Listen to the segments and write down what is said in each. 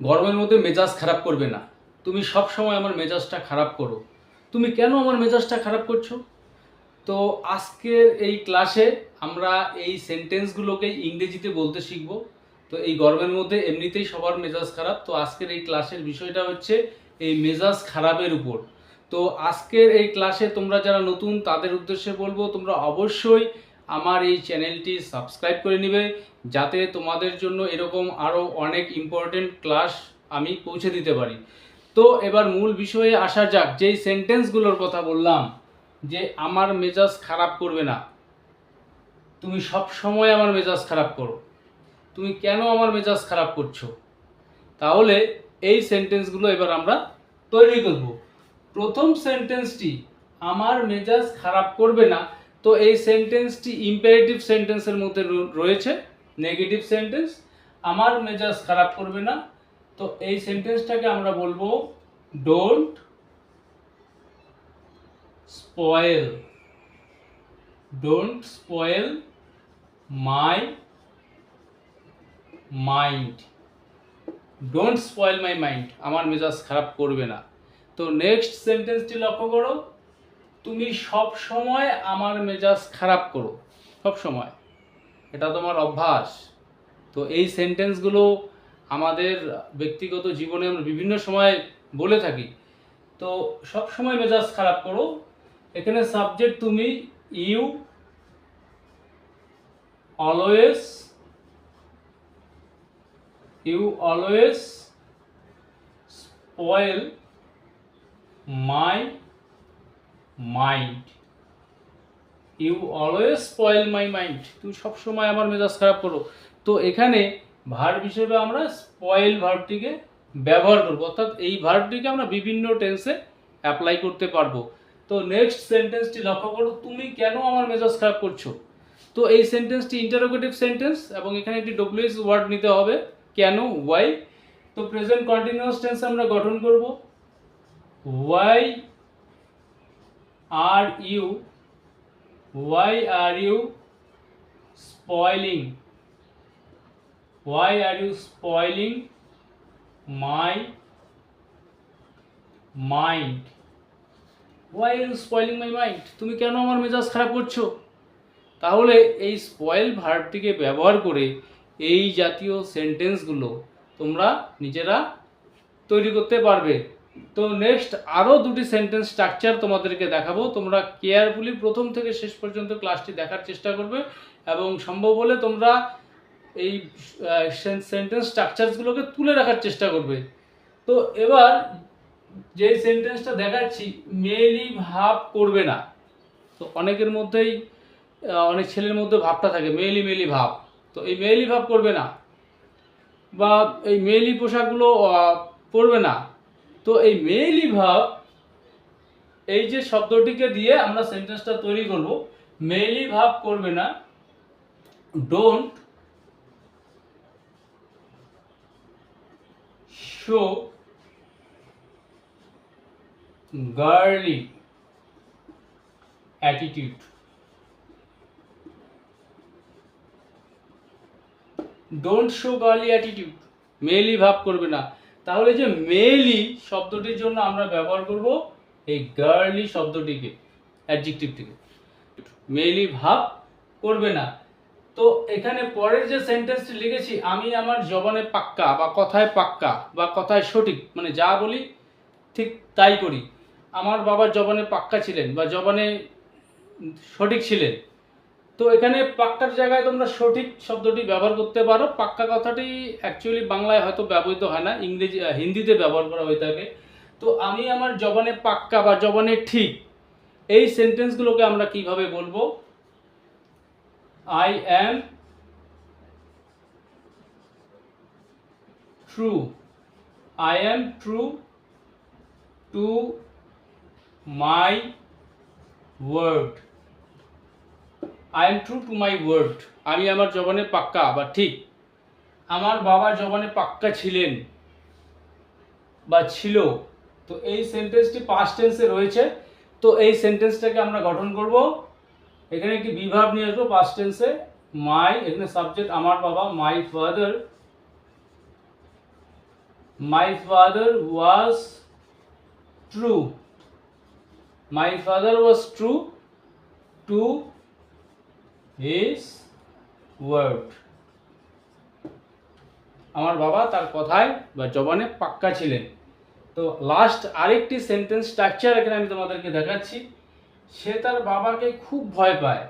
গরমের মধ্যে মেজাজ খারাপ করবে না। তুমি সব সময় আমার মেজাজটা খারাপ করো। তুমি কেন আমার মেজাজটা খারাপ করছ? তো আজকের এই ক্লাসে আমরা এই সেন্টেন্সগুলোকে ইংরেজিতে বলতে শিখব। তো এই গরমের মধ্যে এমনিতেই সবার মেজাজ খারাপ। তো আজকের এই ক্লাসের বিষয়টা হচ্ছে এই মেজাজ খারাপের উপর। তো আজকের এই ক্লাসে তোমরা যারা নতুন, তাদের উদ্দেশ্যে বলব, তোমরা অবশ্যই আমার এই চ্যানেলটি সাবস্ক্রাইব করে নেবে যাতে তোমাদের জন্য এরকম আরও অনেক ইম্পর্টেন্ট ক্লাস আমি পৌঁছে দিতে পারি। তো এবার মূল বিষয়ে আসা যাক, যেই সেন্টেন্সগুলোর কথা বললাম, যে আমার মেজাজ খারাপ করবে না। তুমি সব সময় আমার মেজাজ খারাপ করো। তুমি কেন আমার মেজাজ খারাপ করছ? তাহলে এই সেন্টেন্সগুলো এবার আমরা তৈরি করব। প্রথম সেন্টেন্সটি আমার মেজাজ খারাপ করবে না, তো এই সেন্টেন্সটি ইম্পারেটিভ সেন্টেন্সের মধ্যে রয়েছে। নেগেটিভ সেন্টেন্স, আমার মেজাজ খারাপ করবে না। তো এই সেন্টেন্সটাকে আমরা বলব don't spoil don't spoil my mind don't spoil my mind আমার মেজাজ খারাপ করবে না। তো নেক্সট সেন্টেন্সটি লক্ষ্য করো। তুমি সব সময় আমার মেজাজ খারাপ করো। সব সময় এটা তোমার অভ্যাস। তো এই সেন্টেন্সগুলো আমাদের ব্যক্তিগত জীবনে আমরা বিভিন্ন সময় বলে থাকি। তো সব সময় মেজাজ খারাপ করো। এখানে সাবজেক্ট তুমি you always you always spoil my mind you always spoil my mind তুমি সবসময় আমার মেজাজ খারাপ করো। তো এখানে ভার্ব হিসেবে আমরা স্পয়েল ভার্বটিকে ব্যবহার করব। অর্থাৎ এই ভার্বটিকে আমরা বিভিন্ন টেন্সে অ্যাপ্লাই করতে পারব। তো নেক্সট সেন্টেন্সটি লক্ষ্য করো, তুমি কেন আমার মেজাজ খারাপ করছ? তো এই সেন্টেন্সটি ইন্টারোগেটিভ সেন্টেন্স এবং এখানে একটি ডব্লিউএস ওয়ার্ড নিতে হবে। কেন? ওয়াই তো প্রেজেন্ট কন্টিনিউয়াস টেন্স আমরা গঠন করব। Why are you why are you spoiling why are you spoiling my mind why are you spoiling my mind তুমি কেন আমার মেজাজ খারাপ করছ? তাহলে এই স্পয়েল ভার্বটিকে ব্যবহার করে এই জাতীয় সেন্টেন্সগুলো তোমরা নিজেরা তৈরি করতে পারবে। তো নেক্সট আরও দুটি সেন্টেন্স স্ট্রাকচার তোমাদেরকে দেখাবো। তোমরা কেয়ারফুলি প্রথম থেকে শেষ পর্যন্ত ক্লাসটি দেখার চেষ্টা করবে এবং সম্ভব হলে তোমরা এই সেন্টেন্স স্ট্রাকচারসগুলোকে তুলে রাখার চেষ্টা করবে। তো এবার যে সেন্টেন্সটা দেখাচ্ছি মেয়েলি ভাব করবে না। তো অনেকের মধ্যেই অনেক ছেলের মধ্যে ভাবটা থাকে মেয়েলি মেয়েলি ভাব। তো এই মেয়েলি ভাব করবে না বা এই মেয়েলি পোশাকগুলো পরবে না। তো এই মেয়েলি ভাব, এই যে শব্দটিকে দিয়ে আমরা সেন্টেন্সটা তৈরি করব মেয়েলি ভাব করবে না don't show girly attitude don't show girly attitude মেলি ভাব করবে না। তাহলে যে মেলি শব্দটির জন্য আমরা ব্যবহার করব এই গার্লি শব্দটিকে অ্যাডজেক্টিভটিকে মেলি ভাব করবে না। তো এখানে পরের যে সেন্টেন্সটি লিখেছি, আমি আমার জবানে পাক্কা বা কথায় পাক্কা বা কথায় সঠিক মানে যা বলি ঠিক তাই করি। আমার বাবার জবানে পাক্কা ছিলেন বা জবানে সঠিক ছিলেন। তো এখানে পাক্কার জায়গায় তোমরা সঠিক শব্দটি ব্যবহার করতে পারো। পাক্কা কথাটি অ্যাকচুয়ালি বাংলায় হয়তো ব্যবহৃত হয় না, ইংরেজি হিন্দিতে ব্যবহার করা হয়ে থাকে। তো আমি আমার জবানে পাক্কা বা জবানে ঠিক এই সেন্টেন্সগুলোকে আমরা কীভাবে বলব? I am true I am true to my word I am true to my word আমি আমার জবানে পাক্কা, বা ঠিক। আমার বাবা জবানে পাক্কা ছিলেন, বা ছিল। তো এই সেন্টেন্সটি পাস্ট টেন্সে রয়েছে। তো এই সেন্টেন্সটাকে আমরা গঠন করব। এখানে একটি বিভাব নিয়ে আসব পাস্ট টেন্সে মাই এখানে সাবজেক্ট আমার বাবা my father my father was true my father was true to his word আমার বাবা তার কথায় বা জবানে পাক্কা ছিলেন। তো লাস্ট আরেকটি সেন্টেন্স স্ট্রাকচার এখানে আমি তোমাদেরকে দেখাচ্ছি। সে তার বাবাকে খুব ভয় পায়।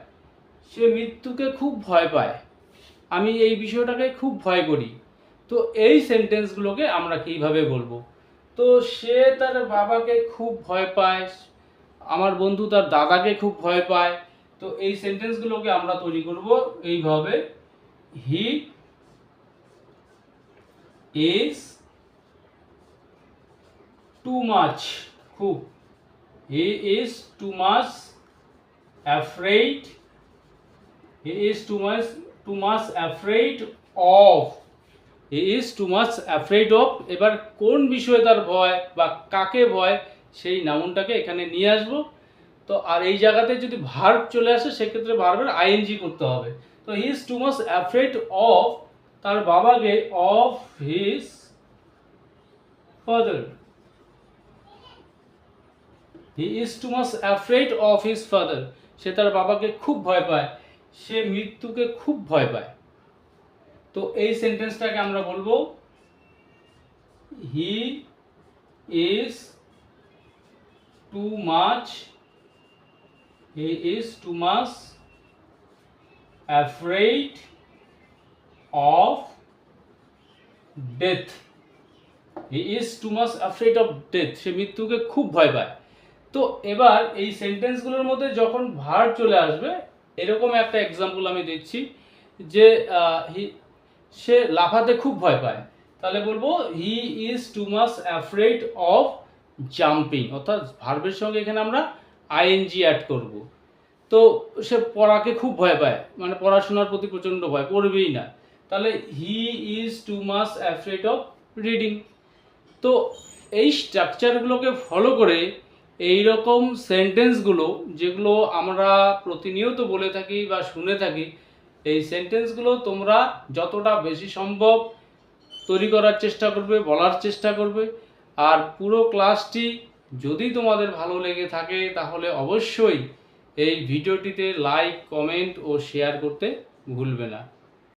সে মৃত্যুকে খুব ভয় পায়। আমি এই বিষয়টাকে খুব ভয় করি। তো এই সেন্টেন্সগুলোকে আমরা কীভাবে বলব? তো সে তার বাবাকে খুব ভয় পায়। আমার বন্ধু তার দাদাকে খুব ভয় পায়। তো এই সেন্টেন্সগুলোকে আমরা তৈরি করব এইভাবে। হি ইজ টু মাচ খুব he is too much afraid he is too much too much afraid of he is too much afraid of এবার কোন বিষয়ে তার ভয় বা কাকে ভয়, সেই নাউনটাকে এখানে নিয়ে আসব। তো আর এই জায়গাতে যদি ভার্ব চলে আসে, সেক্ষেত্রে ভার্বের আইএনজি করতে হবে। তো he is too much afraid of তার বাবাকে of his father he is too much afraid of his father সে তার বাবাকে খুব ভয় পায়। সে মৃত্যুকে খুব ভয় পায়। তো এই সেন্টেন্সটাকে আমরা বলব he is too much he is too much afraid of death he is too much afraid of death সে মৃত্যুকে খুব ভয় পায়। তো এবার এই সেন্টেন্সগুলোর মধ্যে যখন ভার চলে আসবে, এরকম একটা এক্সাম্পল আমি দিচ্ছি যে সে লাফাতে খুব ভয় পায়। তাহলে বলব he is too much afraid of jumping অর্থাৎ ভার্বের সঙ্গে এখানে আমরা আইএনজি অ্যাড করব। তো সে পড়াকে খুব ভয় পায়। মানে পড়াশোনার প্রতি প্রচণ্ড ভয় পড়বেই না। তাহলে he is too much afraid of reading তো এই স্ট্রাকচারগুলোকে ফলো করে এই রকম সেন্টেন্সগুলো যেগুলো আমরা প্রতিনিয়ত বলে থাকি বা শুনে থাকি, এই সেন্টেন্সগুলো তোমরা যতটা বেশি সম্ভব তৈরি করার চেষ্টা করবে, বলার চেষ্টা করবে। আর পুরো ক্লাসটি যদি তোমাদের ভালো লেগে থাকে, তাহলে অবশ্যই এই ভিডিওটিতে লাইক কমেন্ট ও শেয়ার করতে ভুলবে না।